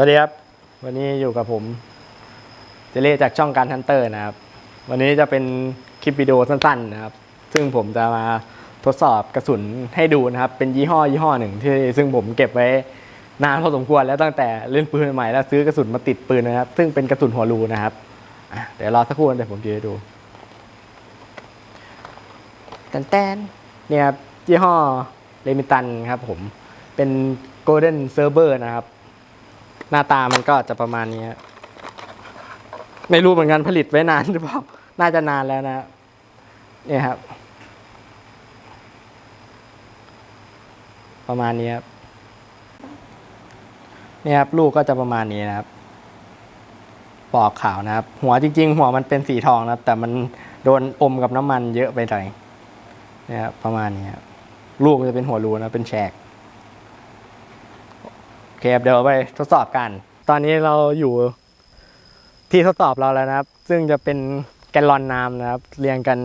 วัสดีครับ วันนี้อยู่กับผมเจเล่จากช่องการทันเตอร์นะครับ วันนี้จะเป็นคลิปวิดีโอสั้นๆนะครับ ซึ่งผมจะมาทดสอบกระสุนให้ดูนะครับ เป็นยี่ห้อยี่ห้อหนึ่งที่ซึ่งผมเก็บไว้นานพอสมควรแล้วตั้งแต่เล่นปืนใหม่แล้วซื้อกระสุนมาติดปืนนะครับ ซึ่งเป็นกระสุนหัวรูนะครับอะเดี๋ยวรอสักครู่เดี๋ยวผมจะให้ดูแตนแตนเนี่ยครับยี่ห้อเลมิตันครับผมเป็น Golden Server นะครับ หน้าตามันก็จะประมาณนี้ไม่รู้เหมือนกันผลิตไว้นานหรือเปล่า น่าจะนานแล้วนะเนี่ยครับ ประมาณนี้ครับเนี่ยครับลูกก็จะประมาณนี้นะครับ ปอกขาวนะครับ หัวจริง ๆ หัวมันเป็นสีทองนะครับ แต่มันโดนอมกับน้ำมันเยอะไปหน่อยเนี่ยครับประมาณนี้ครับลูกจะเป็นหัวรูนะเป็นแฉก เคเดี๋ยวไปทดสอบกัน ตอนนี้เราอยู่ที่ทดสอบเราแล้วนะครับ ซึ่งจะเป็นแกลลอนน้ำนะครับ เรียงกัน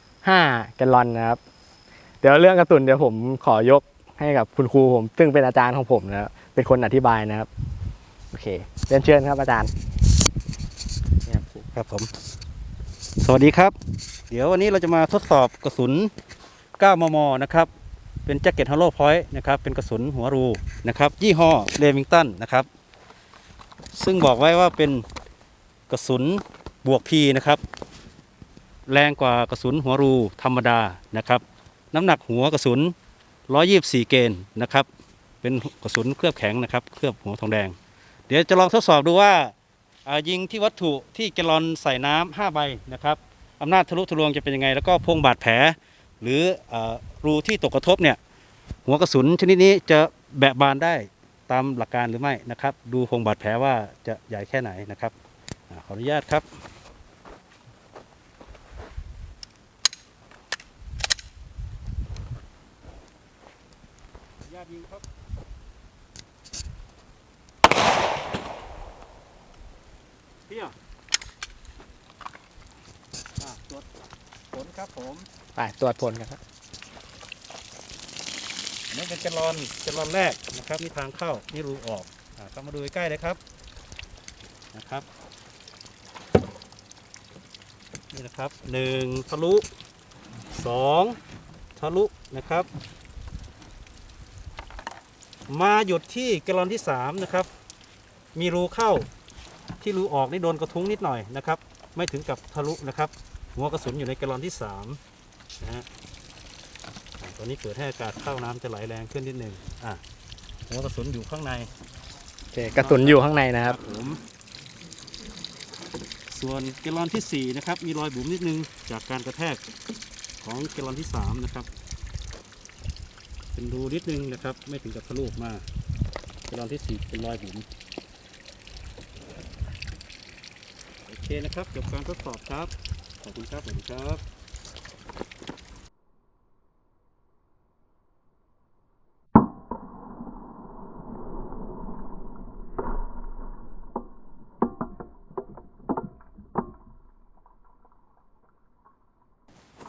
5 แกลลอนนะครับ เดี๋ยวเรื่องกระตุนเดี๋ยวผมขอยกให้กับคุณครูผม ซึ่งเป็นอาจารย์ของผมนะครับเป็นคนอธิบายนะครับ โอเคเรียนเชิญครับอาจารย์ครับครับผม สวัสดีครับ เดี๋ยววันนี้เราจะมาทดสอบกระสุน 9 มม นะครับ เป็นแจ็คเก็ตฮัลโลพอยต์นะครับเป็นกระสุนหัวรูนะครับยี่ห้อเลมิงตันนะครับซึ่งบอกไว้ว่าเป็นกระสุนบวกพีนะครับ แรงกว่ากระสุนหัวรูธรรมดานะครับ น้ำหนักหัวกระสุน 124 เกนนะครับ เป็นกระสุนเคลือบแข็งนะครับ เคลือบหัวทองแดง เดี๋ยวจะลองทดสอบดูว่าายิงที่วัตถุที่แกลลอนใส่น้ำ5ใบนะครับอำนาจทะลุทะลวงจะเป็นยังไง แล้วก็พงบาดแผลหรืออ รูที่ตกกระทบเนี่ยหัวกระสุนชนิดนี้จะแบะบานได้ตามหลักการหรือไม่นะครับ ดูพงบาดแผลว่าจะใหญ่แค่ไหนนะครับอาขออนุญาตครับ ญาตยิงครับเที่ยวอะตรวจผลครับผม ไปตรวจผลกันครับ นี่เป็นแกลลอนแกลลอนแรกนะครับนี่ทางเข้านี่รูออกอะเข้ามาดูใกล้ๆเลยครับนะครับนี่นะครับหนึ่งทะลุสองทะลุนะครับ มาหยุดที่แกลลอนที่3นะครับ มีรูเข้าที่รูออกนี่โดนกระทุ้งนิดหน่อยนะครับ ไม่ถึงกับทะลุนะครับ หัวกระสุนอยู่ในแกลลอนที่3นะฮะ ตอนนี้เกิดให้อากาศเข้าน้ำจะไหลแรงขึ้นนิดหนึ่งอะหัวกระสุนอยู่ข้างในโอเคกระสุนอยู่ข้างในนะครับผมส่วนแกลลอนที่4นะครับ มีรอยบุ๋มนิดนึงจากการกระแทกของแกลลอนที่3นะครับ เป็นรูนิดนึงนะครับ ไม่ถึงกับทะลุออกมาแกลลอนที่4เป็นรอยบุ๋มโอเคนะครับจบการทดสอบครับขอบคุณครับสวัสดีครับ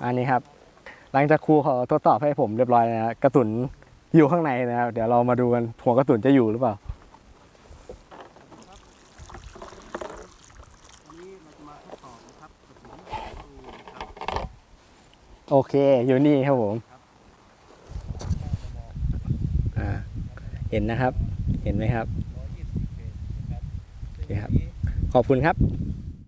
อันนี้ครับ หลังจากครูเขาทดสอบให้ผมเรียบร้อยนะกระสุนอยู่ข้างในนะครับ เดี๋ยวเรามาดูกันหัวกระสุนจะอยู่หรือเปล่าโอเค อยู่นี่ครับผมอ่าเห็นนะครับ เห็นไหมครับโอเคครับ ขอบคุณครับ